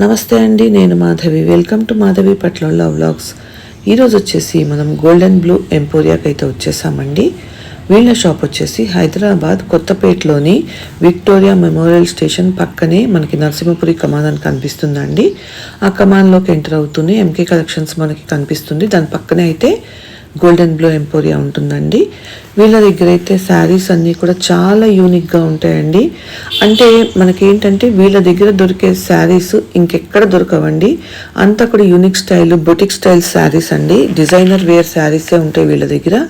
నమస్తే అండి నేను Madhavi. Welcome to Madhavi love vlogs ఈరోజు వచ్చేసి మనం గోల్డెన్ బ్లూ ఎంపోరియాకి అయితే వచ్చేసామండి. వీళ్ళ షాప్ వచ్చేసి హైదరాబాద్ కొత్తపేటలోని విక్టోరియా మెమోరియల్ స్టేషన్ పక్కనే మనకి నరసింహపురి కమాన్ అని కనిపిస్తుందండి. ఆ కమాన్లోకి ఎంటర్ అవుతూనే ఎంకే కలెక్షన్స్ మనకి కనిపిస్తుంది. దాని పక్కనే అయితే గోల్డెన్ బ్లూ ఎంపోరియా ఉంటుందండి. వీళ్ళ దగ్గర అయితే శారీస్ అన్నీ కూడా చాలా యూనిక్గా ఉంటాయండి. అంటే మనకి ఏంటంటే వీళ్ళ దగ్గర దొరికే శారీస్ ఇంకెక్కడ దొరకవండి. అంతా కూడా unique style boutique style saris అండి. డిజైనర్ వేర్ శారీసే ఉంటాయి వీళ్ళ దగ్గర.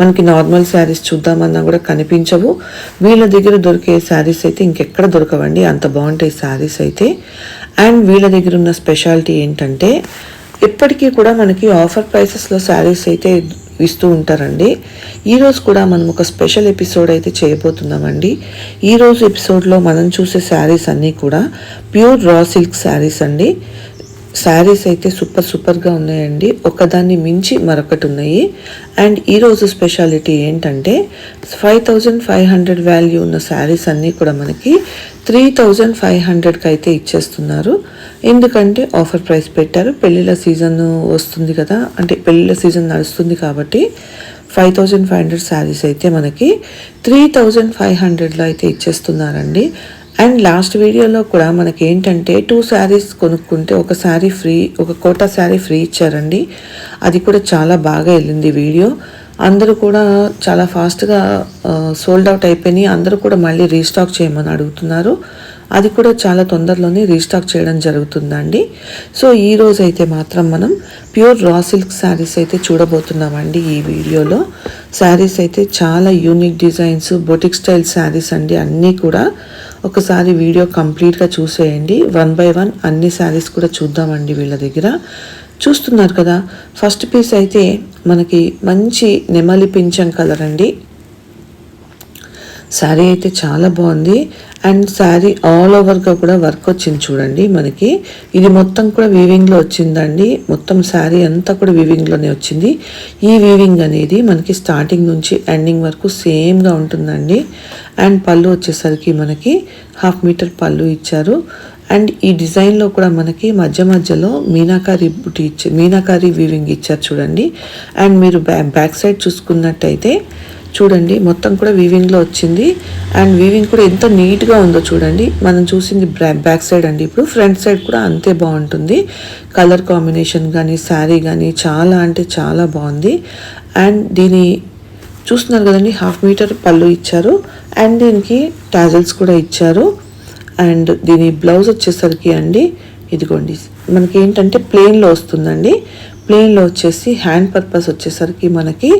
మనకి నార్మల్ శారీస్ చూద్దామన్నా కూడా కనిపించవు. వీళ్ళ దగ్గర దొరికే శారీస్ అయితే ఇంకెక్కడ దొరకవండి. అంత బాగుంటాయి శారీస్ అయితే. అండ్ వీళ్ళ దగ్గర ఉన్న స్పెషాలిటీ ఏంటంటే ఇప్పటికీ కూడా మనకి ఆఫర్ ప్రైసెస్లో శారీస్ అయితే ఇస్తూ ఉంటారండి. ఈరోజు కూడా మనం ఒక స్పెషల్ ఎపిసోడ్ అయితే చేయబోతున్నామండి. ఈరోజు ఎపిసోడ్లో మనం చూసే శారీస్ అన్నీ కూడా ప్యూర్ రా సిల్క్ శారీస్ అండి. శారీస్ అయితే సూపర్ సూపర్గా ఉన్నాయండి. ఒకదాన్ని మించి మరొకటి ఉన్నాయి. అండ్ ఈరోజు స్పెషాలిటీ ఏంటంటే five thousand five hundred value ఉన్న శారీస్ అన్నీ కూడా మనకి త్రీ థౌజండ్ ఫైవ్ హండ్రెడ్కి అయితే ఇచ్చేస్తున్నారు. ఎందుకంటే ఆఫర్ ప్రైస్ పెట్టారు. పెళ్ళిళ్ళ సీజన్ వస్తుంది కదా. అంటే పెళ్ళిళ్ళ సీజన్ నడుస్తుంది కాబట్టి five thousand five hundred saris అయితే మనకి త్రీ థౌజండ్ ఫైవ్ హండ్రెడ్లో అయితే ఇచ్చేస్తున్నారండి. అండ్ లాస్ట్ వీడియోలో కూడా మనకి ఏంటంటే టూ శారీస్ కొనుక్కుంటే ఒక శారీ ఫ్రీ ఒక కోటా శారీ ఫ్రీ ఇచ్చారండి. అది కూడా చాలా బాగా వెళ్ళింది వీడియో. అందరూ కూడా చాలా ఫాస్ట్గా సోల్డ్ అవుట్ అయిపోయినాయి. అందరూ కూడా మళ్ళీ రీస్టాక్ చేయమని అడుగుతున్నారు. అది కూడా చాలా తొందరలోనే రీస్టాక్ చేయడం జరుగుతుందండి. సో ఈ రోజు అయితే మాత్రం మనం ప్యూర్ రా సిల్క్ శారీస్ అయితే చూడబోతున్నామండి ఈ వీడియోలో. శారీస్ అయితే చాలా unique designs boutique style saris అండి. అన్నీ కూడా ఒకసారి వీడియో కంప్లీట్గా చూసేయండి. వన్ బై వన్ అన్ని శారీస్ కూడా చూద్దామండి వీళ్ళ దగ్గర. చూస్తున్నారు కదా ఫస్ట్ పీస్ అయితే మనకి మంచి నెమలి పింఛం కలర్ అండి. శారీ అయితే చాలా బాగుంది. అండ్ శారీ ఆల్ ఓవర్గా కూడా వర్క్ వచ్చింది చూడండి మనకి. ఇది మొత్తం కూడా వీవింగ్లో వచ్చిందండి. మొత్తం శారీ అంతా కూడా వీవింగ్లోనే వచ్చింది. ఈ వీవింగ్ అనేది మనకి స్టార్టింగ్ నుంచి ఎండింగ్ వరకు సేమ్గా ఉంటుందండి. అండ్ పళ్ళు వచ్చేసరికి మనకి హాఫ్ మీటర్ పళ్ళు ఇచ్చారు. అండ్ ఈ డిజైన్లో కూడా మనకి మధ్య మధ్యలో మీనాకారి బుటీ ఇచ్చారు మీనాకారి వీవింగ్ ఇచ్చారు చూడండి. అండ్ మీరు బ్యా బ్యాక్ సైడ్ చూసుకున్నట్టయితే చూడండి మొత్తం కూడా వీవింగ్లో వచ్చింది. అండ్ వీవింగ్ కూడా ఎంత నీట్గా ఉందో చూడండి. మనం చూసింది బ్యాక్ సైడ్ అండి. ఇప్పుడు ఫ్రంట్ సైడ్ కూడా అంతే బాగుంటుంది. కలర్ కాంబినేషన్ కానీ శారీ కానీ చాలా అంటే చాలా బాగుంది. అండ్ దీని చూస్తున్నారు కదండి హాఫ్ మీటర్ పళ్ళు ఇచ్చారు. అండ్ దీనికి టాజల్స్ కూడా ఇచ్చారు. అండ్ దీని బ్లౌజ్ వచ్చేసరికి అండి ఇదిగోండి. మనకి ఏంటంటే ప్లెయిన్లో వస్తుందండి. ప్లెయిన్లో వచ్చేసి హ్యాండ్ పర్పస్ వచ్చేసరికి మనకి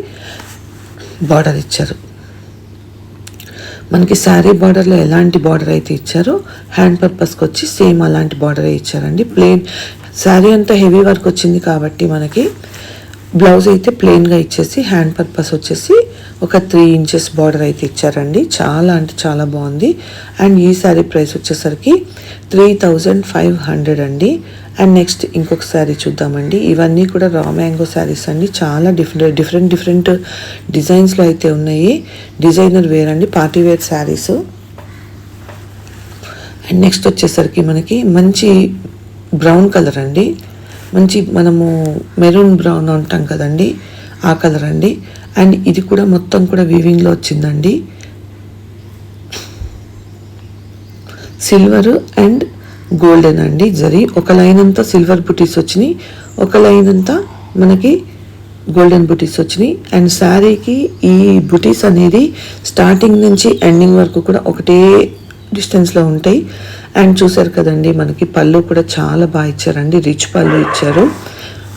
బార్డర్ ఇచ్చారు. మనకి శారీ బార్డర్లో ఎలాంటి బార్డర్ అయితే ఇచ్చారో హ్యాండ్ పర్పస్కి వచ్చి సేమ్ అలాంటి బార్డరే ఇచ్చారండి. ప్లెయిన్ శారీ అంతా హెవీ వర్క్ వచ్చింది కాబట్టి మనకి బ్లౌజ్ అయితే ప్లెయిన్గా ఇచ్చేసి హ్యాండ్ పర్పస్ వచ్చేసి ఒక త్రీ ఇంచెస్ బార్డర్ అయితే ఇచ్చారండి. చాలా అంటే చాలా బాగుంది. అండ్ ఈ శారీ ప్రైస్ వచ్చేసరికి త్రీ థౌజండ్ ఫైవ్ హండ్రెడ్ అండి. అండ్ నెక్స్ట్ ఇంకొక శారీ చూద్దామండి. ఇవన్నీ కూడా రా మ్యాంగో శారీస్ అండి. చాలా డిఫరెంట్ డిఫరెంట్ డిఫరెంట్ డిజైన్స్లో అయితే ఉన్నాయి. డిజైనర్ వేర్ అండి party wear saris and next వచ్చేసరికి మనకి మంచి బ్రౌన్ కలర్ అండి. మంచి మనము మెరూన్ బ్రౌన్ అంటాం కదండి. ఆ కలర్ అండి. అండ్ ఇది కూడా మొత్తం కూడా వీవింగ్లో వచ్చిందండి. సిల్వర్ అండ్ గోల్డెన్ అండి జరి. ఒక లైన్ అంతా సిల్వర్ బుటీస్ వచ్చినాయి. ఒక లైన్ అంతా మనకి గోల్డెన్ బుటీస్ వచ్చినాయి. అండ్ శారీకి ఈ బుటీస్ అనేది స్టార్టింగ్ నుంచి ఎండింగ్ వరకు కూడా ఒకటే డిస్టెన్స్లో ఉంటాయి. అండ్ చూసారు కదండి మనకి పళ్ళు కూడా చాలా బాగా ఇచ్చారండి. రిచ్ పళ్ళు ఇచ్చారు.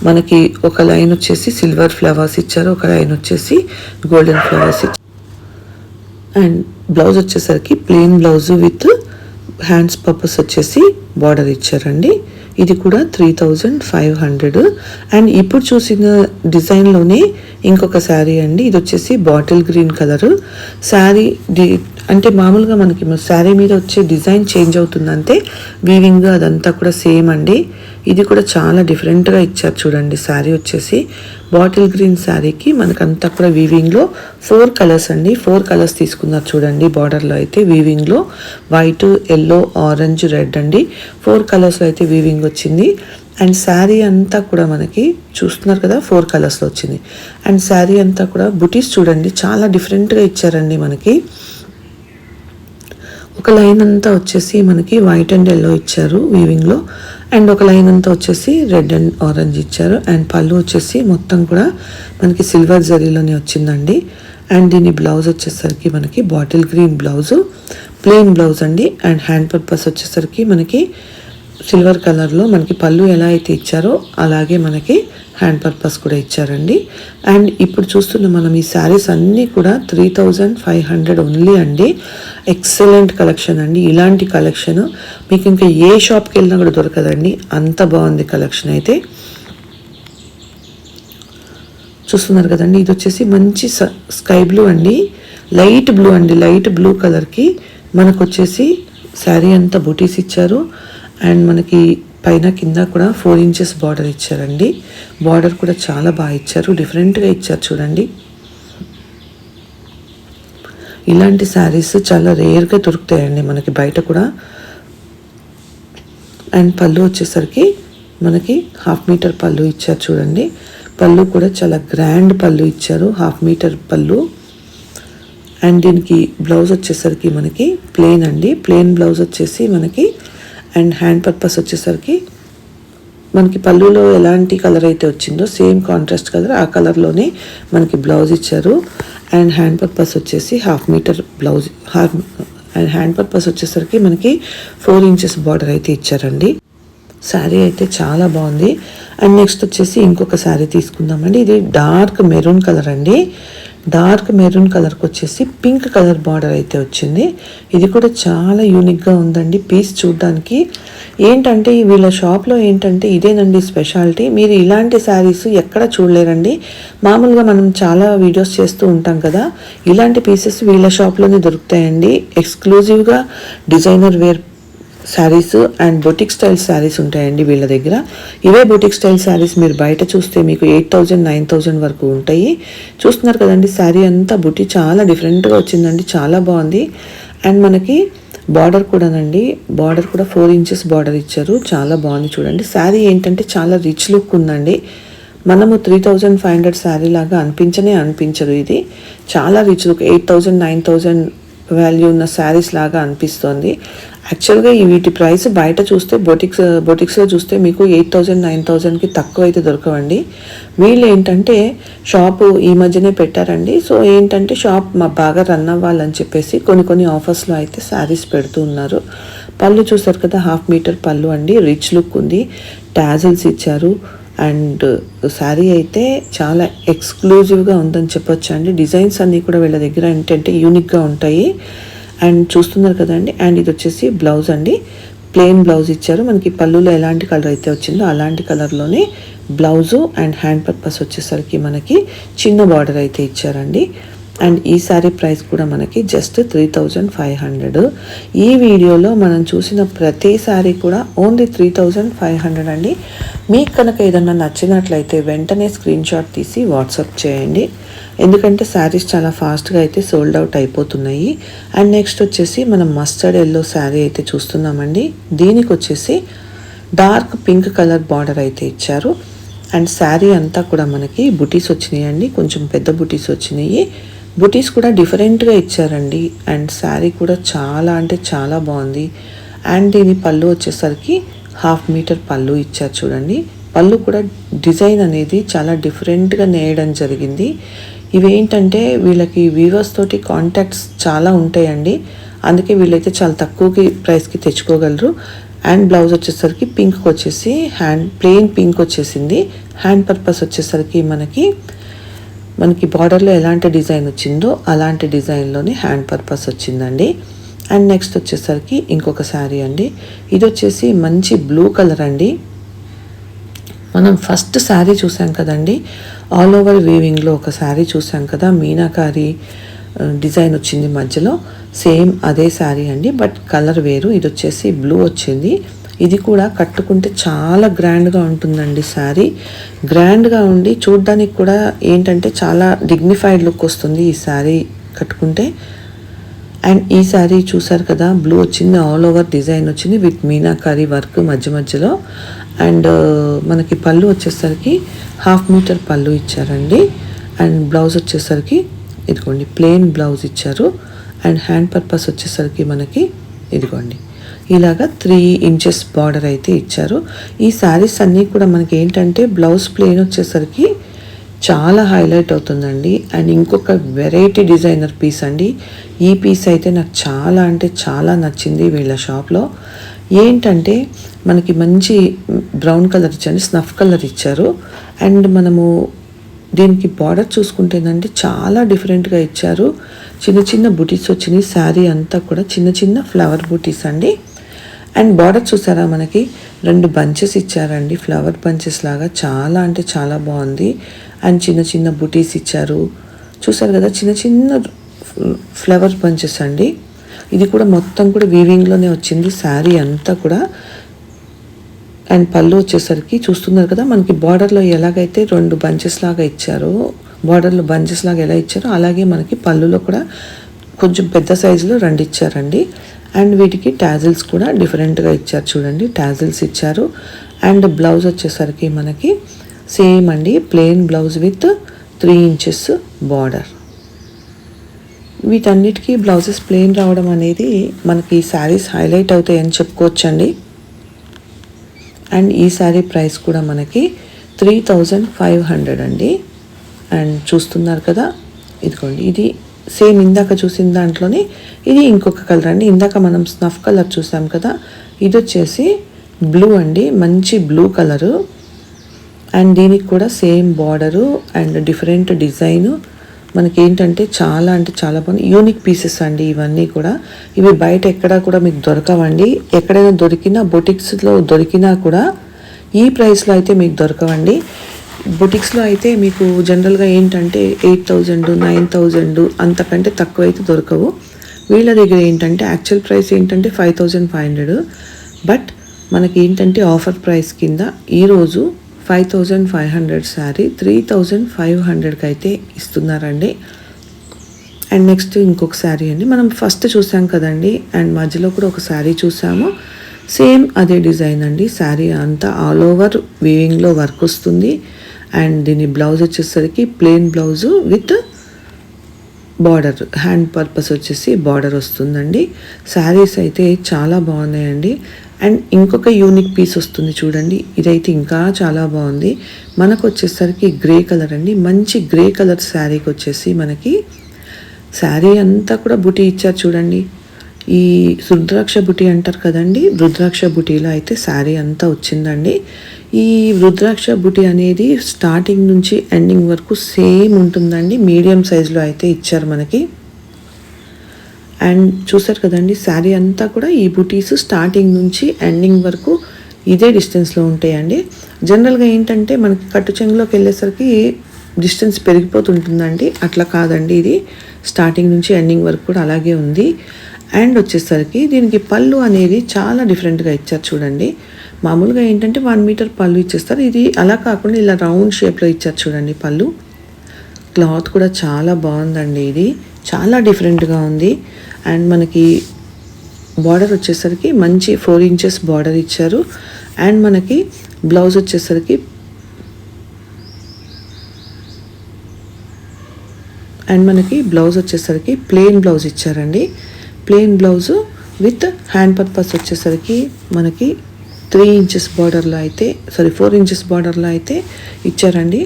మనకి ఒక లైన్ వచ్చేసి సిల్వర్ ఫ్లవర్స్ ఇచ్చారు. ఒక లైన్ వచ్చేసి గోల్డెన్ ఫ్లవర్స్ ఇచ్చారు. అండ్ బ్లౌజ్ వచ్చేసరికి plain blouse with hands purpose వచ్చేసి బార్డర్ ఇచ్చారండి. ఇది కూడా three thousand five hundred and ఇప్పుడు చూసిన డిజైన్లోనే ఇంకొక శారీ అండి. ఇది వచ్చేసి బాటిల్ గ్రీన్ కలర్. శారీ డి అంటే మామూలుగా మనకి శారీ మీద వచ్చే డిజైన్ చేంజ్ అవుతుందంటే వీవింగ్ అదంతా కూడా సేమ్ అండి. ఇది కూడా చాలా డిఫరెంట్గా ఇచ్చారు చూడండి శారీ వచ్చేసి. బాటిల్ గ్రీన్ శారీకి మనకంతా కూడా వీవింగ్లో ఫోర్ కలర్స్ అండి. ఫోర్ కలర్స్ తీసుకున్నారు చూడండి బార్డర్లో అయితే వీవింగ్లో వైట్ ఎల్లో ఆరెంజ్ రెడ్ అండి. ఫోర్ కలర్స్లో అయితే వీవింగ్ వచ్చింది. అండ్ శారీ అంతా కూడా మనకి చూస్తున్నారు కదా ఫోర్ కలర్స్లో వచ్చింది. అండ్ శారీ అంతా కూడా బుటీస్ చూడండి చాలా డిఫరెంట్గా ఇచ్చారండి మనకి. ఒక లైన్ అంతా వచ్చేసి మనకి వైట్ అండ్ ఎల్లో ఇచ్చారు వీవింగ్లో అండ్ ఒక లైన్ అంతా వచ్చేసి రెడ్ అండ్ ఆరెంజ్ ఇచ్చారు. అండ్ పళ్ళు వచ్చేసి మొత్తం కూడా మనకి సిల్వర్ జరీలోనే వచ్చిందండి. అండ్ దీని బ్లౌజ్ వచ్చేసరికి మనకి bottle green blouse plain blouse అండి. అండ్ హ్యాండ్ పర్పస్ వచ్చేసరికి మనకి సిల్వర్ కలర్లో మనకి పళ్ళు ఎలా అయితే ఇచ్చారో అలాగే మనకి హ్యాండ్ పర్పస్ కూడా ఇచ్చారండి. అండ్ ఇప్పుడు చూస్తున్న మనం ఈ శారీస్ అన్నీ కూడా three thousand five hundred only అండి. ఎక్సలెంట్ కలెక్షన్ అండి. ఇలాంటి కలెక్షన్ మీకు ఇంకా ఏ షాప్కి వెళ్ళినా కూడా దొరకదండి. అంత బాగుంది కలెక్షన్ అయితే. చూస్తున్నారు కదండి. ఇది వచ్చేసి మంచి స్కై బ్లూ అండి. లైట్ బ్లూ అండి. లైట్ బ్లూ కలర్కి మనకు వచ్చేసి శారీ అంతా బూటీస్ ఇచ్చారు. అండ్ మనకి పైన కింద కూడా ఫోర్ ఇంచెస్ బార్డర్ ఇచ్చారండి. బార్డర్ కూడా చాలా బాగా ఇచ్చారు. డిఫరెంట్గా ఇచ్చారు చూడండి. ఇలాంటి శారీస్ చాలా రేర్గా దొరుకుతాయండి మనకి బయట కూడా. అండ్ పళ్ళు వచ్చేసరికి మనకి హాఫ్ మీటర్ పళ్ళు ఇచ్చారు చూడండి. పళ్ళు కూడా చాలా గ్రాండ్ పళ్ళు ఇచ్చారు. హాఫ్ మీటర్ పళ్ళు. అండ్ దీనికి బ్లౌజ్ వచ్చేసరికి మనకి ప్లెయిన్ అండి. ప్లెయిన్ బ్లౌజ్ వచ్చేసి మనకి అండ్ హ్యాండ్ పర్పస్ వచ్చేసరికి మనకి పళ్ళులో ఎలాంటి కలర్ అయితే వచ్చిందో సేమ్ కాంట్రాస్ట్ కలర్ ఆ కలర్లోనే మనకి బ్లౌజ్ ఇచ్చారు. అండ్ హ్యాండ్ పర్పస్ వచ్చేసి half metre blouse half and hand purpose వచ్చేసరికి మనకి ఫోర్ ఇంచెస్ బార్డర్ అయితే ఇచ్చారండి. శారీ అయితే చాలా బాగుంది. అండ్ నెక్స్ట్ వచ్చేసి ఇంకొక శారీ తీసుకుందామండి. ఇది డార్క్ మెరూన్ కలర్ అండి. డార్క్ మెరూన్ కలర్కి వచ్చేసి పింక్ కలర్ బార్డర్ అయితే వచ్చింది. ఇది కూడా చాలా యూనిక్గా ఉందండి. పీస్ చూడడానికి ఏంటంటే వీళ్ళ షాప్లో ఏంటంటే ఇదేనండి స్పెషాలిటీ. మీరు ఇలాంటి శారీస్ ఎక్కడ చూడలేరండి. మామూలుగా మనం చాలా వీడియోస్ చేస్తూ ఉంటాం కదా. ఇలాంటి పీసెస్ వీళ్ళ షాప్లోనే దొరుకుతాయండి. ఎక్స్క్లూజివ్గా designer wear saris and boutique style saris ఉంటాయండి వీళ్ళ దగ్గర. ఇవే బొటిక్ స్టైల్ శారీస్ మీరు బయట చూస్తే మీకు ఎయిట్ థౌజండ్ నైన్ థౌజండ్ వరకు ఉంటాయి. చూస్తున్నారు కదండి శారీ అంతా బుట్టి చాలా డిఫరెంట్గా వచ్చిందండి చాలా బాగుంది. అండ్ మనకి బార్డర్ కూడానండి బార్డర్ కూడా ఫోర్ ఇంచెస్ బార్డర్ ఇచ్చారు చాలా బాగుంది చూడండి. శారీ ఏంటంటే చాలా రిచ్ లుక్ ఉందండి. మనము three thousand five hundred sari లాగా అనిపించనే అనిపించదు ఇది. చాలా rich look eight thousand nine thousand value ఉన్న శారీస్ లాగా అనిపిస్తుంది. యాక్చువల్గా ఈ వీటి ప్రైస్ బయట చూస్తే బొటిక్స్ బొటిక్స్లో చూస్తే మీకు ఎయిట్ థౌజండ్ నైన్ థౌజండ్కి తక్కువ అయితే దొరకవండి. వీళ్ళు ఏంటంటే షాపు ఈ మధ్యనే పెట్టారండి. సో ఏంటంటే షాప్ మా బాగా రన్ అవ్వాలని చెప్పేసి కొన్ని కొన్ని ఆఫర్స్లో అయితే శారీస్ పెడుతూ ఉన్నారు. పళ్ళు చూసారు కదా హాఫ్ మీటర్ పళ్ళు అండి. రిచ్ లుక్ ఉంది. టాజిల్స్ ఇచ్చారు. అండ్ శారీ అయితే చాలా ఎక్స్క్లూజివ్గా ఉందని చెప్పొచ్చు అండి డిజైన్స్ అన్నీ కూడా వీళ్ళ దగ్గర ఏంటంటే యూనిక్గా ఉంటాయి. అండ్ చూస్తున్నారు కదండి. అండ్ ఇది వచ్చేసి బ్లౌజ్ అండి. ప్లెయిన్ బ్లౌజ్ ఇచ్చారు. మనకి పళ్ళులో ఎలాంటి కలర్ అయితే వచ్చిందో అలాంటి కలర్లోనే బ్లౌజు అండ్ హ్యాండ్ పర్పస్ వచ్చేసరికి మనకి చిన్న బార్డర్ అయితే ఇచ్చారండి. అండ్ ఈ సారీ ప్రైస్ కూడా మనకి just three thousand five hundred. ఈ వీడియోలో మనం చూసిన ప్రతి సారీ కూడా only three thousand five hundred అండి. మీకు కనుక ఏదన్నా నచ్చినట్లయితే వెంటనే స్క్రీన్ షాట్ తీసి వాట్సాప్ చేయండి. ఎందుకంటే శారీస్ చాలా ఫాస్ట్గా అయితే సోల్డ్ అవుట్ అయిపోతున్నాయి. అండ్ నెక్స్ట్ వచ్చేసి మనం మస్టర్డ్ ఎల్లో శారీ అయితే చూస్తున్నామండి. దీనికి వచ్చేసి డార్క్ పింక్ కలర్ బార్డర్ అయితే ఇచ్చారు. అండ్ శారీ అంతా కూడా మనకి బుటీస్ వచ్చినాయి అండి కొంచెం పెద్ద బుటీస్ వచ్చినాయి. బుటీస్ కూడా డిఫరెంట్గా ఇచ్చారండి. అండ్ శారీ కూడా చాలా అంటే చాలా బాగుంది. అండ్ దీని పళ్ళు వచ్చేసరికి హాఫ్ మీటర్ పళ్ళు ఇచ్చారు చూడండి. పళ్ళు కూడా డిజైన్ అనేది చాలా డిఫరెంట్గా నేయడం జరిగింది. ఇవేంటంటే వీళ్ళకి వీవర్స్ తోటి కాంటాక్ట్స్ చాలా ఉంటాయండి. అందుకే వీళ్ళైతే చాలా తక్కువకి ప్రైస్కి తెచ్చుకోగలరు. అండ్ బ్లౌజ్ వచ్చేసరికి పింక్ వచ్చేసి హ్యాండ్ ప్లెయిన్ పింక్ వచ్చేసింది. హ్యాండ్ పర్పస్ వచ్చేసరికి మనకి మనకి బార్డర్లో ఎలాంటి డిజైన్ వచ్చిందో అలాంటి డిజైన్లోనే హ్యాండ్ పర్పస్ వచ్చిందండి. అండ్ నెక్స్ట్ వచ్చేసరికి ఇంకొక శారీ అండి. ఇది వచ్చేసి మంచి బ్లూ కలర్ అండి. మనం ఫస్ట్ శారీ చూసాం కదండి. ఆల్ ఓవర్ వీవింగ్లో ఒక శారీ చూసాం కదా. మీనాకారి డిజైన్ వచ్చింది మధ్యలో. సేమ్ అదే శారీ అండి బట్ కలర్ వేరు. ఇది వచ్చేసి బ్లూ వచ్చింది. ఇది కూడా కట్టుకుంటే చాలా గ్రాండ్గా ఉంటుందండి శారీ. గ్రాండ్గా ఉండి చూడ్డానికి కూడా ఏంటంటే చాలా డిగ్నిఫైడ్ లుక్ వస్తుంది ఈ శారీ కట్టుకుంటే. అండ్ ఈ శారీ చూసారు కదా బ్లూ వచ్చింది ఆల్ ఓవర్ డిజైన్ వచ్చింది విత్ మీనాకారి వర్క్ మధ్య మధ్యలో. అండ్ uh, మనకి పళ్ళు వచ్చేసరికి హాఫ్ మీటర్ పళ్ళు ఇచ్చారండి. అండ్ బ్లౌజ్ వచ్చేసరికి ఇదిగోండి ప్లెయిన్ బ్లౌజ్ ఇచ్చారు. అండ్ హ్యాండ్ పర్పస్ వచ్చేసరికి మనకి ఇదిగోండి. ఇలాగా త్రీ ఇంచెస్ బార్డర్ అయితే ఇచ్చారు. ఈ శారీస్ అన్నీ కూడా మనకి ఏంటంటే బ్లౌజ్ ప్లెయిన్ వచ్చేసరికి చాలా హైలైట్ అవుతుందండి. అండ్ ఇంకొక వెరైటీ డిజైనర్ పీస్ అండి. ఈ పీస్ అయితే నాకు చాలా అంటే చాలా నచ్చింది వీళ్ళ షాప్లో. ఏంటంటే మనకి మంచి బ్రౌన్ కలర్ ఇచ్చారు స్నఫ్ కలర్ ఇచ్చారు. అండ్ మనము దీనికి బార్డర్ చూసుకుంటేనండి చాలా డిఫరెంట్గా ఇచ్చారు. చిన్న చిన్న బుటీస్ వచ్చినాయి శారీ అంతా కూడా చిన్న చిన్న ఫ్లవర్ బుటీస్ అండి. అండ్ బార్డర్ చూసారా మనకి? రెండు బంచెస్ ఇచ్చారండి ఫ్లవర్ బంచెస్ లాగా చాలా అంటే చాలా బాగుంది. అండ్ చిన్న చిన్న బుటీస్ ఇచ్చారు. చూసారు కదా చిన్న చిన్న ఫ్లవర్ బంచెస్ అండి. ఇది కూడా మొత్తం కూడా వీవింగ్లోనే వచ్చింది. శారీ అంతా కూడా. అండ్ పళ్ళు వచ్చేసరికి చూస్తున్నారు కదా మనకి బార్డర్లో ఎలాగైతే రెండు బంచెస్ లాగా ఇచ్చారో బార్డర్లో బంచెస్ లాగా ఎలా ఇచ్చారో అలాగే మనకి పళ్ళులో కూడా కొంచెం పెద్ద సైజులో రెండు ఇచ్చారండి. అండ్ వీటికి ట్యాజిల్స్ కూడా డిఫరెంట్గా ఇచ్చారు చూడండి. ట్యాజిల్స్ ఇచ్చారు. అండ్ బ్లౌజ్ వచ్చేసరికి మనకి సేమ్ అండి plain blouse with three inches border వీటన్నిటికీ బ్లౌజెస్ ప్లెయిన్ రావడం అనేది మనకి శారీస్ హైలైట్ అవుతాయని చెప్పుకోవచ్చండి. అండ్ ఈ శారీ ప్రైస్ కూడా మనకి త్రీ థౌజండ్ ఫైవ్ హండ్రెడ్ అండి. అండ్ చూస్తున్నారు కదా ఇదిగోండి ఇది సేమ్ ఇందాక చూసిన దాంట్లోనే ఇది ఇంకొక కలర్ అండి. ఇందాక మనం స్నఫ్ కలర్ చూసాం కదా ఇది వచ్చేసి బ్లూ అండి మంచి బ్లూ కలరు అండ్ దీనికి కూడా same border and different design మనకి ఏంటంటే చాలా అంటే చాలా బాగుంది యూనిక్ పీసెస్ అండి ఇవన్నీ కూడా. ఇవి బయట ఎక్కడా కూడా మీకు దొరకవండి. ఎక్కడైనా దొరికినా బొటిక్స్లో దొరికినా కూడా ఈ ప్రైస్లో అయితే మీకు దొరకవండి. బొటిక్స్లో అయితే మీకు జనరల్గా ఏంటంటే ఎయిట్ థౌజండ్ నైన్ థౌజండ్ అంతకంటే తక్కువ అయితే దొరకవు. వీళ్ళ దగ్గర ఏంటంటే యాక్చువల్ ప్రైస్ ఏంటంటే five thousand five hundred. But మనకి ఏంటంటే ఆఫర్ ప్రైస్ కింద ఈరోజు five thousand five hundred sari three thousand five హండ్రెడ్కి అయితే ఇస్తున్నారండి. అండ్ నెక్స్ట్ ఇంకొక శారీ అండి. మనం ఫస్ట్ చూసాం కదండి. అండ్ మధ్యలో కూడా ఒక శారీ చూసాము. సేమ్ అదే డిజైన్ అండి. శారీ అంతా ఆల్ ఓవర్ వీవింగ్లో వర్క్ వస్తుంది. అండ్ దీని బ్లౌజ్ వచ్చేసరికి plain blouse with border hand purpose వచ్చేసి బార్డర్ వస్తుందండి. శారీస్ అయితే చాలా బాగున్నాయండి. అండ్ ఇంకొక యూనిక్ పీస్ వస్తుంది చూడండి. ఇదైతే ఇంకా చాలా బాగుంది. మనకు వచ్చేసరికి గ్రే కలర్ అండి. మంచి గ్రే కలర్ శారీకి వచ్చేసి మనకి శారీ అంతా కూడా బుటీ ఇచ్చారు చూడండి. ఈ రుద్రాక్ష బుటీ అంటారు కదండి. రుద్రాక్ష బుటీలో అయితే శారీ అంతా వచ్చిందండి. ఈ రుద్రాక్ష బుటీ అనేది స్టార్టింగ్ నుంచి ఎండింగ్ వరకు సేమ్ ఉంటుందండి. మీడియం సైజులో అయితే ఇచ్చారు మనకి. అండ్ చూసారు కదండి శారీ అంతా కూడా ఈ బుటీస్ స్టార్టింగ్ నుంచి ఎండింగ్ వరకు ఇదే డిస్టెన్స్లో ఉంటాయండి. జనరల్గా ఏంటంటే మనకి కట్టు చెంగులోకి వెళ్ళేసరికి డిస్టెన్స్ పెరిగిపోతుంటుందండి. అట్లా కాదండి ఇది. స్టార్టింగ్ నుంచి ఎండింగ్ వరకు కూడా అలాగే ఉంది. అండ్ వచ్చేసరికి దీనికి పళ్ళు అనేది చాలా డిఫరెంట్గా ఇచ్చారు చూడండి. మామూలుగా ఏంటంటే వన్ మీటర్ పళ్ళు ఇచ్చేస్తారు. ఇది అలా కాకుండా ఇలా రౌండ్ షేప్లో ఇచ్చారు చూడండి పళ్ళు. క్లాత్ కూడా చాలా బాగుందండి ఇది. చాలా డిఫరెంట్గా ఉంది. అండ్ మనకి బార్డర్ వచ్చేసరికి మంచి ఫోర్ ఇంచెస్ బార్డర్ ఇచ్చారు. అండ్ మనకి బ్లౌజ్ వచ్చేసరికి అండ్ మనకి బ్లౌజ్ వచ్చేసరికి ప్లెయిన్ బ్లౌజ్ ఇచ్చారండి. Plain blouse with hand purpose వచ్చేసరికి మనకి త్రీ ఇంచెస్ బార్డర్లో అయితే సారీ ఫోర్ ఇంచెస్ బార్డర్లో అయితే ఇచ్చారండి.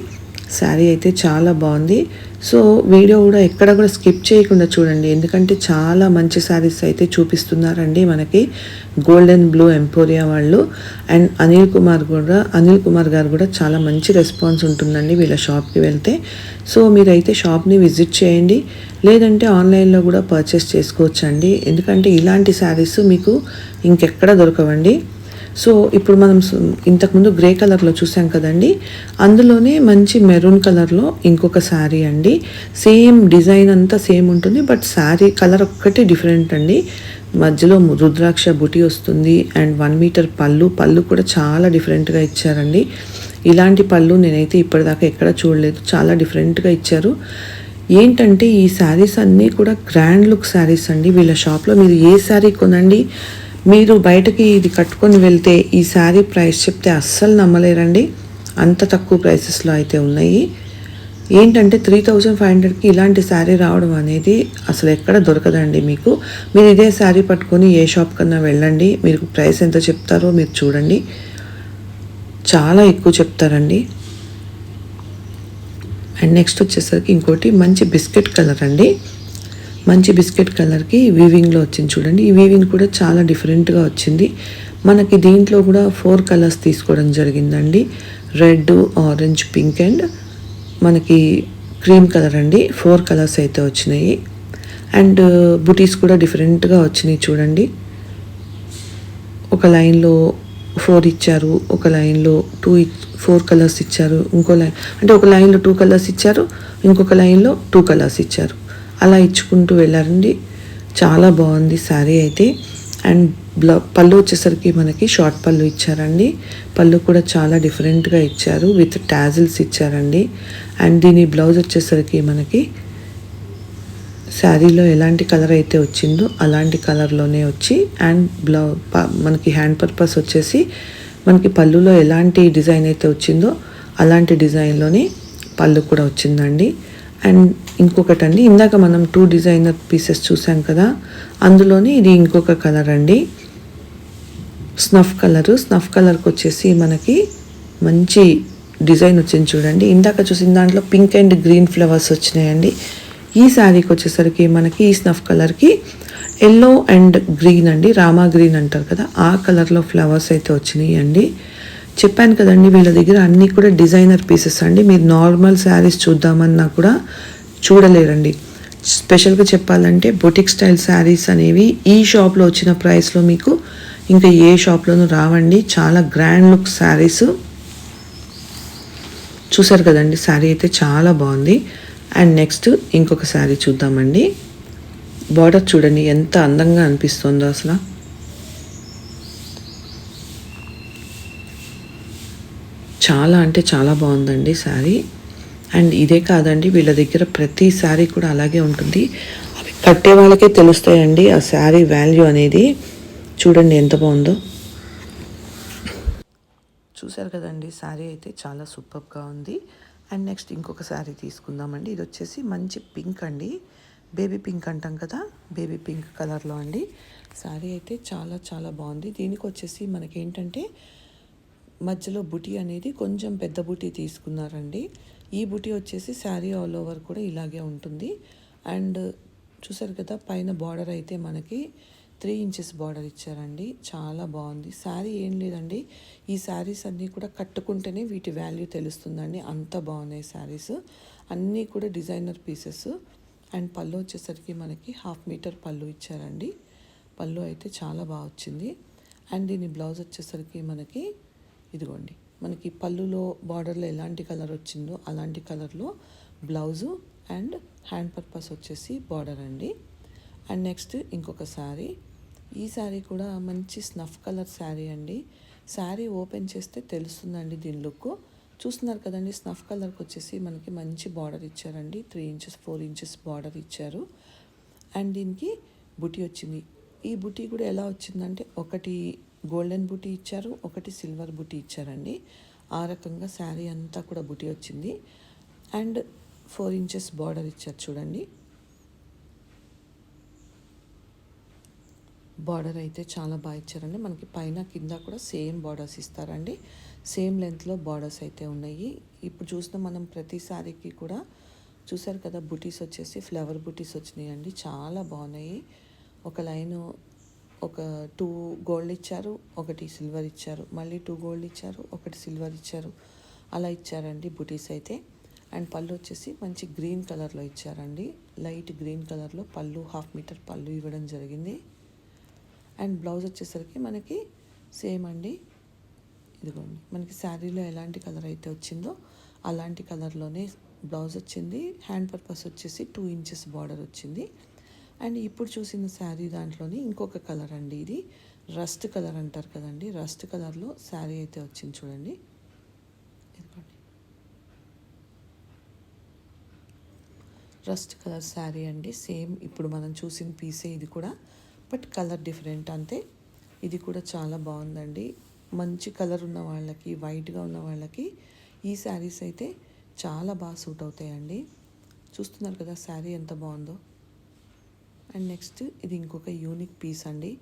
శారీ అయితే చాలా బాగుంది. సో వీడియో కూడా ఎక్కడ కూడా స్కిప్ చేయకుండా చూడండి. ఎందుకంటే చాలా మంచి శారీస్ అయితే చూపిస్తున్నారండి మనకి గోల్డెన్ బ్లూ ఎంపోరియా వాళ్ళు. అండ్ అనిల్ కుమార్ కూడా అనిల్ కుమార్ గారు కూడా చాలా మంచి రెస్పాన్స్ ఉంటుందండి వీళ్ళ షాప్కి వెళ్తే. సో మీరైతే షాప్ని విజిట్ చేయండి. లేదంటే ఆన్లైన్లో కూడా పర్చేస్ చేసుకోవచ్చండి. ఎందుకంటే ఇలాంటి శారీస్ మీకు ఇంకెక్కడ దొరకవండి. సో ఇప్పుడు మనం ఇంతకుముందు గ్రే కలర్లో చూసాం కదండి. అందులోనే మంచి మెరూన్ కలర్లో ఇంకొక శారీ అండి. సేమ్ డిజైన్ అంతా సేమ్ ఉంటుంది బట్ శారీ కలర్ ఒక్కటే డిఫరెంట్ అండి. మధ్యలో రుద్రాక్ష బుటి వస్తుంది అండ్ వన్ మీటర్ పళ్ళు పళ్ళు కూడా చాలా డిఫరెంట్గా ఇచ్చారండి. ఇలాంటి పళ్ళు నేనైతే ఇప్పటిదాకా ఎక్కడ చూడలేదు చాలా డిఫరెంట్గా ఇచ్చారు. ఏంటంటే ఈ శారీస్ అన్నీ కూడా గ్రాండ్ లుక్ శారీస్ అండి. వీళ్ళ షాప్లో మీరు ఏ శారీ కొనండి మీరు బయటకి ఇది కట్టుకొని వెళ్తే ఈ శారీ ప్రైస్ చెప్తే అస్సలు నమ్మలేరండి. అంత తక్కువ ప్రైసెస్లో అయితే ఉన్నాయి. ఏంటంటే త్రీ థౌజండ్ ఫైవ్ హండ్రెడ్కి ఇలాంటి శారీ రావడం అనేది అసలు ఎక్కడ దొరకదండి మీకు. మీరు ఇదే శారీ పట్టుకొని ఏ షాప్ కన్నా వెళ్ళండి. మీరు ప్రైస్ ఎంత చెప్తారో మీరు చూడండి. చాలా ఎక్కువ చెప్తారండి. అండ్ నెక్స్ట్ వచ్చేసరికి ఇంకోటి మంచి బిస్కెట్ కలర్ అండి. మంచి బిస్కెట్ కలర్కి వీవింగ్లో వచ్చింది చూడండి. ఈ వీవింగ్ కూడా చాలా డిఫరెంట్గా వచ్చింది. మనకి దీంట్లో కూడా ఫోర్ కలర్స్ తీసుకోవడం జరిగిందండి. రెడ్ ఆరెంజ్ పింక్ అండ్ మనకి క్రీమ్ కలర్ అండి. ఫోర్ కలర్స్ అయితే వచ్చినాయి. అండ్ బుటీస్ కూడా డిఫరెంట్గా వచ్చినాయి చూడండి. ఒక లైన్లో ఫోర్ ఇచ్చారు ఒక లైన్లో టూ ఫోర్ కలర్స్ ఇచ్చారు ఇంకో లైన్ అంటే ఒక లైన్లో టూ కలర్స్ ఇచ్చారు ఇంకొక లైన్లో టూ కలర్స్ ఇచ్చారు. అలా ఇచ్చుకుంటూ వెళ్ళారండి. చాలా బాగుంది శారీ అయితే. అండ్ బ్లౌ పళ్ళు వచ్చేసరికి మనకి షార్ట్ పళ్ళు ఇచ్చారండి. పళ్ళు కూడా చాలా డిఫరెంట్గా ఇచ్చారు. విత్ టాజిల్స్ ఇచ్చారండి. అండ్ దీని బ్లౌజ్ వచ్చేసరికి మనకి శారీలో ఎలాంటి కలర్ అయితే వచ్చిందో అలాంటి కలర్లోనే వచ్చి అండ్ బ్లౌ మనకి హ్యాండ్ పర్పస్ వచ్చేసి మనకి పళ్ళులో ఎలాంటి డిజైన్ అయితే వచ్చిందో అలాంటి డిజైన్లోనే పళ్ళు కూడా వచ్చిందండి. అండ్ ఇంకొకటి అండి ఇందాక మనం టూ డిజైనర్ పీసెస్ చూసాం కదా అందులోనే ఇది ఇంకొక కలర్ అండి. స్నఫ్ కలరు స్నఫ్ కలర్కి వచ్చేసి మనకి మంచి డిజైన్ వచ్చింది చూడండి. ఇందాక చూసిన దాంట్లో పింక్ అండ్ గ్రీన్ ఫ్లవర్స్ వచ్చినాయండి. ఈ శారీకి వచ్చేసరికి మనకి ఈ స్నఫ్ కలర్కి ఎల్లో అండ్ గ్రీన్ అండి రామా గ్రీన్ అంటారు కదా ఆ కలర్లో ఫ్లవర్స్ అయితే వచ్చినాయి అండి చెప్పాను కదండి వీళ్ళ దగ్గర అన్నీ కూడా డిజైనర్ పీసెస్ అండి. మీరు నార్మల్ శారీస్ చూద్దామన్నా కూడా చూడలేరండి. స్పెషల్గా చెప్పాలంటే బొటిక్ స్టైల్ శారీస్ అనేవి ఈ షాప్లో వచ్చిన ప్రైస్లో మీకు ఇంకా ఏ షాప్లోనూ రావండి. చాలా గ్రాండ్ లుక్ శారీస్. చూసారు కదండి శారీ అయితే చాలా బాగుంది. అండ్ నెక్స్ట్ ఇంకొక శారీ చూద్దామండి. బార్డర్ చూడండి ఎంత అందంగా అనిపిస్తుందో అసలు. చాలా అంటే చాలా బాగుందండి శారీ. అండ్ ఇదే కాదండి వీళ్ళ దగ్గర ప్రతి శారీ కూడా అలాగే ఉంటుంది. అవి కట్టే వాళ్ళకే తెలుస్తాయండి ఆ శారీ వాల్యూ అనేది. చూడండి ఎంత బాగుందో. చూసారు కదండి శారీ అయితే చాలా సూపర్గా ఉంది. అండ్ నెక్స్ట్ ఇంకొక శారీ తీసుకుందామండి ఇది వచ్చేసి మంచి పింక్ అండి. బేబీ పింక్ అంటాం కదా బేబీ పింక్ కలర్లో అండి. శారీ అయితే చాలా చాలా బాగుంది. దీనికి వచ్చేసి మనకేంటంటే మధ్యలో బుటీ అనేది కొంచెం పెద్ద బుటీ తీసుకున్నారండి. ఈ బుటీ వచ్చేసి శారీ ఆల్ ఓవర్ కూడా ఇలాగే ఉంటుంది. అండ్ చూసారు కదా పైన బార్డర్ అయితే మనకి త్రీ ఇంచెస్ బార్డర్ ఇచ్చారండి. చాలా బాగుంది. శారీ ఏం లేదండి. ఈ శారీస్ అన్నీ కూడా కట్టుకుంటేనే వీటి వాల్యూ తెలుస్తుందండి. అంత బాగున్నాయి శారీస్. అన్నీ కూడా డిజైనర్ పీసెస్. అండ్ పళ్ళు వచ్చేసరికి మనకి హాఫ్ మీటర్ పళ్ళు ఇచ్చారండి. పళ్ళు అయితే చాలా బాగా వచ్చింది. అండ్ దీని బ్లౌజ్ వచ్చేసరికి మనకి ఇదిగోండి. మనకి పళ్ళులో బార్డర్లో ఎలాంటి కలర్ వచ్చిందో అలాంటి కలర్లో బ్లౌజు అండ్ హ్యాండ్ పర్పస్ వచ్చేసి బార్డర్ అండి. అండ్ నెక్స్ట్ ఇంకొక శారీ. ఈ శారీ కూడా మంచి స్నఫ్ కలర్ శారీ అండి. శారీ ఓపెన్ చేస్తే తెలుస్తుందండి దీని లుక్. చూస్తున్నారు కదండి స్నఫ్ కలర్కి వచ్చేసి మనకి మంచి బార్డర్ ఇచ్చారండి. Three inches four inches border ఇచ్చారు. అండ్ దీనికి బుటీ వచ్చింది. ఈ బుటీ కూడా ఎలా వచ్చిందంటే ఒకటి గోల్డెన్ బుటీ ఇచ్చారు ఒకటి సిల్వర్ బుటీ ఇచ్చారండి. ఆ రకంగా శారీ అంతా కూడా బుటీ వచ్చింది. అండ్ ఫోర్ ఇంచెస్ బార్డర్ ఇచ్చారు చూడండి. బార్డర్ అయితే చాలా బాగా ఇచ్చారండి. మనకి పైన కింద కూడా సేమ్ బార్డర్స్ ఇస్తారండి. సేమ్ లెంత్లో బార్డర్స్ అయితే ఉన్నాయి. ఇప్పుడు చూసిన మనం ప్రతి శారీకి కూడా చూసారు కదా బుటీస్ వచ్చేసి ఫ్లవర్ బుటీస్ వచ్చినాయండి. చాలా బాగున్నాయి. ఒక లైను ఒక టూ గోల్డ్ ఇచ్చారు ఒకటి సిల్వర్ ఇచ్చారు మళ్ళీ టూ గోల్డ్ ఇచ్చారు ఒకటి సిల్వర్ ఇచ్చారు. అలా ఇచ్చారండి బుటీస్ అయితే. అండ్ పళ్ళు వచ్చేసి మంచి గ్రీన్ కలర్లో ఇచ్చారండి. లైట్ గ్రీన్ కలర్లో పళ్ళు హాఫ్ మీటర్ పళ్ళు ఇవ్వడం జరిగింది. అండ్ బ్లౌజ్ వచ్చేసరికి మనకి సేమ్ అండి. ఇదిగోండి మనకి శారీలో ఎలాంటి కలర్ అయితే వచ్చిందో అలాంటి కలర్లోనే బ్లౌజ్ వచ్చింది. హ్యాండ్ పర్పస్ వచ్చేసి టూ ఇంచెస్ బార్డర్ వచ్చింది. అండ్ ఇప్పుడు చూసిన శారీ దాంట్లోని ఇంకొక కలర్ అండి ఇది. రస్ట్ కలర్ అంటారు కదండి. రస్ట్ కలర్లో శారీ అయితే వచ్చింది చూడండి. ఇదిగోండి. రస్ట్ కలర్ శారీ అండి. సేమ్ ఇప్పుడు మనం చూసిన పీసే ఇది కూడా. బట్ కలర్ డిఫరెంట్ అంతే. ఇది కూడా చాలా బాగుందండి. మంచి కలర్ ఉన్న వాళ్ళకి వైట్గా ఉన్న వాళ్ళకి ఈ శారీస్ అయితే చాలా బాగా సూట్ అవుతాయండి. చూస్తున్నారు కదా శారీ ఎంత బాగుందో. అండ్ నెక్స్ట్ ఇది ఇంకొక యూనిక్ పీస్ అండి.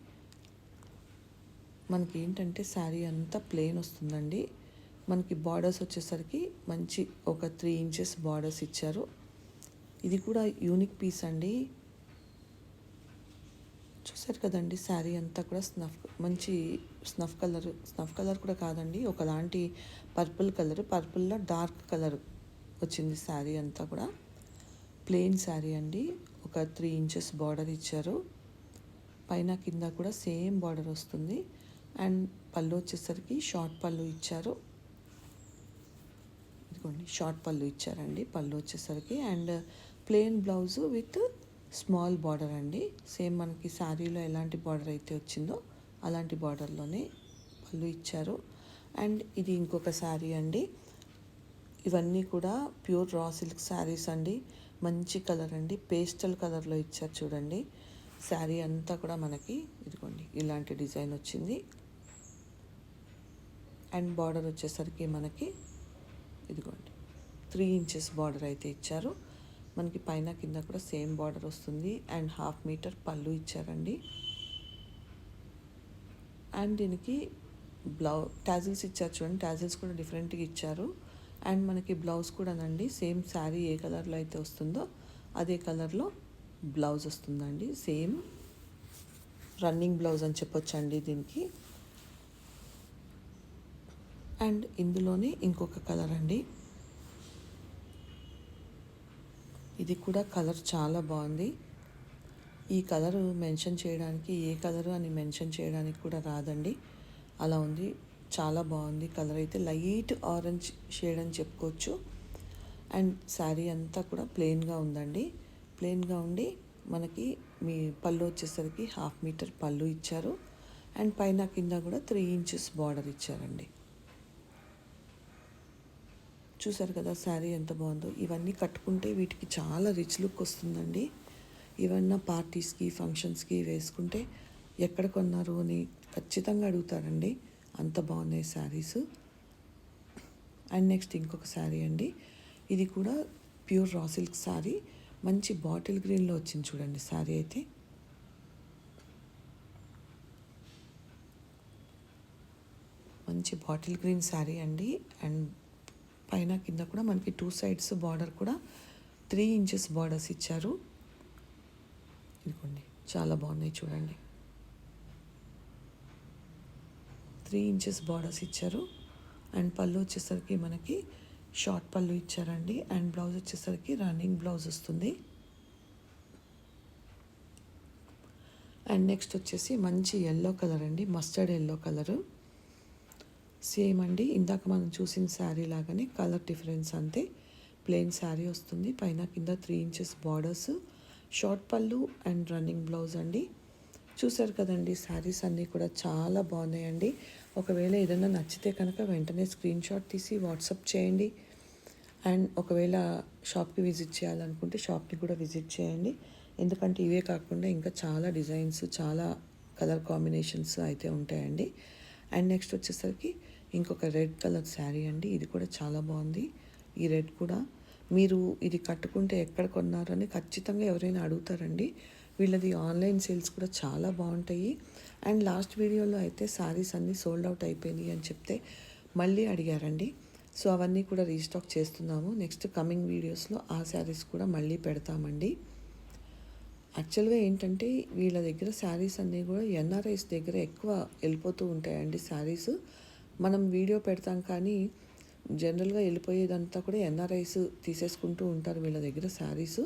మనకి ఏంటంటే శారీ అంతా ప్లెయిన్ వస్తుందండి. మనకి బార్డర్స్ వచ్చేసరికి మంచి ఒక త్రీ ఇంచెస్ బార్డర్స్ ఇచ్చారు. ఇది కూడా యూనిక్ పీస్ అండి. చూసారు కదండి శారీ అంతా కూడా స్నఫ్ మంచి స్నఫ్ కలర్ స్నఫ్ కలర్ కూడా కాదండి. ఒకలాంటి పర్పుల్ కలర్ పర్పుల్లో డార్క్ కలర్ వచ్చింది శారీ అంతా కూడా. ప్లెయిన్ శారీ అండి. ఒక త్రీ ఇంచెస్ బార్డర్ ఇచ్చారు. పైన కింద కూడా సేమ్ బార్డర్ వస్తుంది. అండ్ పళ్ళు వచ్చేసరికి షార్ట్ పళ్ళు ఇచ్చారు. ఇదిగోండి షార్ట్ పళ్ళు ఇచ్చారండి పళ్ళు వచ్చేసరికి. And plain blouse with small border అండి. సేమ్ మనకి శారీలో ఎలాంటి బార్డర్ అయితే వచ్చిందో అలాంటి బార్డర్లోనే పళ్ళు ఇచ్చారు. అండ్ ఇది ఇంకొక శారీ అండి. ఇవన్నీ కూడా ప్యూర్ రా సిల్క్ శారీస్ అండి. మంచి కలర్ అండి. పేస్టల్ కలర్లో ఇచ్చారు చూడండి. శారీ అంతా కూడా మనకి ఇదిగోండి ఇలాంటి డిజైన్ వచ్చింది. అండ్ బార్డర్ వచ్చేసరికి మనకి ఇదిగోండి త్రీ ఇంచెస్ బార్డర్ అయితే ఇచ్చారు. మనకి పైన కింద కూడా సేమ్ బార్డర్ వస్తుంది. అండ్ హాఫ్ మీటర్ పళ్ళు ఇచ్చారండి. అండ్ దీనికి బ్లౌ టాజిల్స్ ఇచ్చారు చూడండి. టాజిల్స్ కూడా డిఫరెంట్గా ఇచ్చారు. అండ్ మనకి బ్లౌజ్ కూడానండి సేమ్ శారీ ఏ కలర్లో అయితే వస్తుందో అదే కలర్లో బ్లౌజ్ వస్తుందండి. సేమ్ రన్నింగ్ బ్లౌజ్ అని చెప్పొచ్చండి దీనికి. అండ్ ఇందులోనే ఇంకొక కలర్ అండి. ఇది కూడా కలర్ చాలా బాగుంది. ఈ కలర్ మెన్షన్ చేయడానికి ఏ కలరు అని మెన్షన్ చేయడానికి కూడా రాదండి. అలా ఉంది. చాలా బాగుంది. కలర్ అయితే లైట్ ఆరెంజ్ షేడ్ అని చెప్పుకోవచ్చు. అండ్ శారీ అంతా కూడా ప్లెయిన్గా ఉందండి. ప్లెయిన్గా ఉండి మనకి మీ పళ్ళు వచ్చేసరికి హాఫ్ మీటర్ పళ్ళు ఇచ్చారు. అండ్ పైన కింద కూడా త్రీ ఇంచెస్ బార్డర్ ఇచ్చారండి. చూసారు కదా శారీ ఎంత బాగుందో. ఇవన్నీ కట్టుకుంటే వీటికి చాలా రిచ్ లుక్ వస్తుందండి. ఇవన్నా పార్టీస్కి ఫంక్షన్స్కి వేసుకుంటే ఎక్కడ కొన్నారు అని ఖచ్చితంగా అడుగుతారండి. అంత బాగున్నాయి శారీస్. అండ్ నెక్స్ట్ ఇంకొక శారీ అండి. ఇది కూడా ప్యూర్ రా సిల్క్ శారీ. మంచి బాటిల్ గ్రీన్లో వచ్చింది చూడండి శారీ అయితే. మంచి బాటిల్ గ్రీన్ శారీ అండి. అండ్ పైన కింద కూడా మనకి టూ సైడ్స్ బార్డర్ కూడా త్రీ ఇంచెస్ బార్డర్స్ ఇచ్చారు. ఇదిగోండి చాలా బాగున్నాయి చూడండి. త్రీ ఇంచెస్ బార్డర్స్ ఇచ్చారు. అండ్ పళ్ళు వచ్చేసరికి మనకి షార్ట్ పళ్ళు ఇచ్చారండి. అండ్ బ్లౌజ్ వచ్చేసరికి రన్నింగ్ బ్లౌజ్ వస్తుంది. అండ్ నెక్స్ట్ వచ్చేసి మంచి ఎల్లో కలర్ అండి. మస్టర్డ్ ఎల్లో కలరు సేమ్ అండి. ఇందాక మనం చూసిన శారీ లాగానే కలర్ డిఫరెన్స్ అంతే. ప్లెయిన్ శారీ వస్తుంది. పైన కింద త్రీ ఇంచెస్ బార్డర్స్ షార్ట్ పళ్ళు అండ్ రన్నింగ్ బ్లౌజ్ అండి. చూసారు కదండి శారీస్ అన్నీ కూడా చాలా బాగున్నాయండి. ఒకవేళ ఏదైనా నచ్చితే కనుక వెంటనే స్క్రీన్ షాట్ తీసి వాట్సప్ చేయండి. అండ్ ఒకవేళ షాప్కి విజిట్ చేయాలనుకుంటే షాప్ని కూడా విజిట్ చేయండి. ఎందుకంటే ఇవే కాకుండా ఇంకా చాలా డిజైన్స్ చాలా కలర్ కాంబినేషన్స్ అయితే ఉంటాయండి. అండ్ నెక్స్ట్ వచ్చేసరికి ఇంకొక రెడ్ కలర్ శారీ అండి. ఇది కూడా చాలా బాగుంది. ఈ రెడ్ కూడా. మీరు ఇది కట్టుకుంటే ఎక్కడ కొన్నారని ఖచ్చితంగా ఎవరైనా అడుగుతారండి. వీళ్ళది ఆన్లైన్ సేల్స్ కూడా చాలా బాగుంటాయి. అండ్ లాస్ట్ వీడియోలో అయితే శారీస్ అన్నీ సోల్డ్ అవుట్ అయిపోయినాయి అని చెప్తే మళ్ళీ అడిగారండి. సో అవన్నీ కూడా రీస్టాక్ చేస్తున్నాము. నెక్స్ట్ కమింగ్ వీడియోస్లో ఆ శారీస్ కూడా మళ్ళీ పెడతామండి. యాక్చువల్గా ఏంటంటే వీళ్ళ దగ్గర శారీస్ అన్నీ కూడా ఎన్ఆర్ఐస్ దగ్గర ఎక్కువ వెళ్ళిపోతూ ఉంటాయండి శారీస్ మనం వీడియో పెడతాం కానీ జనరల్గా వెళ్ళిపోయేదంతా కూడా ఎన్ఆర్ఐస్ తీసేసుకుంటూ ఉంటారు వీళ్ళ దగ్గర శారీస్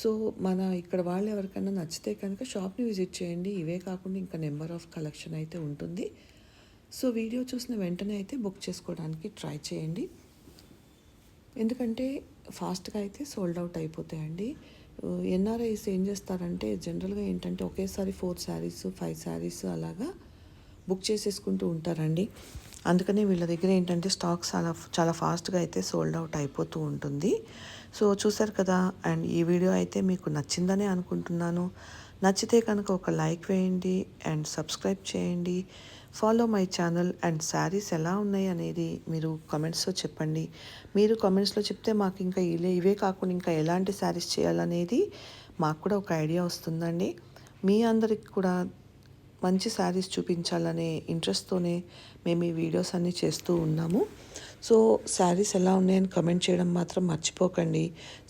సో మన ఇక్కడ వాళ్ళు ఎవరికైనా నచ్చితే కనుక షాప్ని విజిట్ చేయండి. ఇవే కాకుండా ఇంకా నెంబర్ ఆఫ్ కలెక్షన్ అయితే ఉంటుంది. సో వీడియో చూసిన వెంటనే అయితే బుక్ చేసుకోవడానికి ట్రై చేయండి. ఎందుకంటే ఫాస్ట్గా అయితే సోల్డ్ అవుట్ అయిపోతాయండి. ఎన్ఆర్ఐస్ ఏం చేస్తారంటే జనరల్గా ఏంటంటే ఒకేసారి ఫోర్ శారీస్ ఫైవ్ శారీస్ అలాగా బుక్ చేసేసుకుంటూ ఉంటారండి. అందుకనే వీళ్ళ దగ్గర ఏంటంటే స్టాక్ చాలా చాలా ఫాస్ట్గా అయితే సోల్డ్ అవుట్ అయిపోతూ ఉంటుంది. సో చూసారు కదా అండ్ ఈ వీడియో అయితే మీకు నచ్చిందనే అనుకుంటున్నాను. నచ్చితే కనుక ఒక లైక్ వేయండి అండ్ సబ్స్క్రైబ్ చేయండి. Follow my channel and saris ఎలా ఉన్నాయి అనేది మీరు కమెంట్స్లో చెప్పండి. మీరు కమెంట్స్లో చెప్తే మాకు ఇంకా ఇలే ఇవే కాకుండా ఇంకా ఎలాంటి శారీస్ చేయాలనేది మాకు కూడా ఒక ఐడియా వస్తుందండి. మీ అందరికి కూడా మంచి శారీస్ చూపించాలనే ఇంట్రెస్ట్తోనే మేము ఈ వీడియోస్ అన్నీ చేస్తూ ఉన్నాము. సో శారీస్ ఎలా ఉన్నాయని కమెంట్ చేయడం మాత్రం మర్చిపోకండి.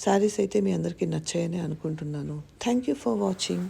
శారీస్ అయితే మీ అందరికీ నచ్చాయని అనుకుంటున్నాను. Thank you for watching